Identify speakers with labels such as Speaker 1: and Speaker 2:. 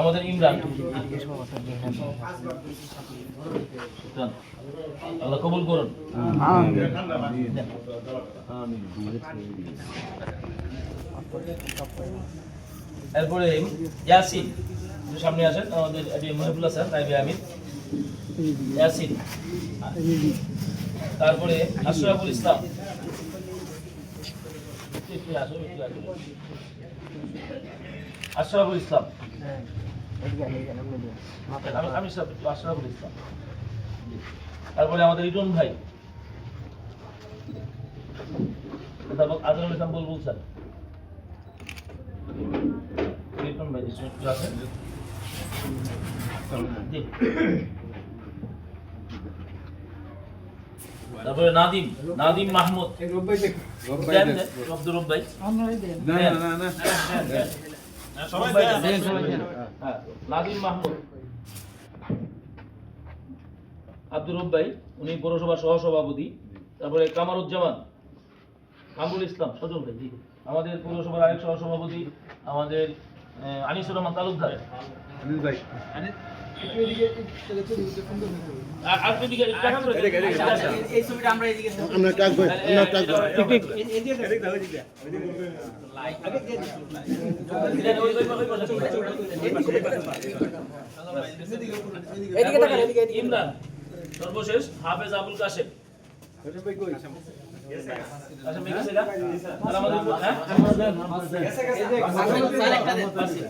Speaker 1: আমাদের ইমরান। আল্লাহ কবুল করুন। এরপরে ইয়াসিন সামনে আসেন। আমাদের মহিবুল্লাহ স্যার তাইবে আমিন। ইয়াসিন। তারপরে আশরাফুল ইসলাম। আশরাফুল ইসলাম। আমি- আশরাফুল ইসলাম। তারপরে আমাদের ইটন ভাই। তারপর আজরুল ইসলাম বুলবুল স্যার ইটন ভাই জি। তারপরে নাদিম নাদিম মাহমুদ। আব্দুর রব ভাই দেন। সবাই দেন। হ্যাঁ, নাদিম মাহমুদ। আব্দুর রব উনি পৌরসভার সহসভাপতি। তারপরে কামারুজ্জামান কামরুল ইসলাম। সজল ভাই আমাদের পৌরসভার আরেক সহসভাপতি আমাদের আনিসুর রহমান তালুকদার। সর্বশেষ হাফেজ আবুল কাশেম। কাশেম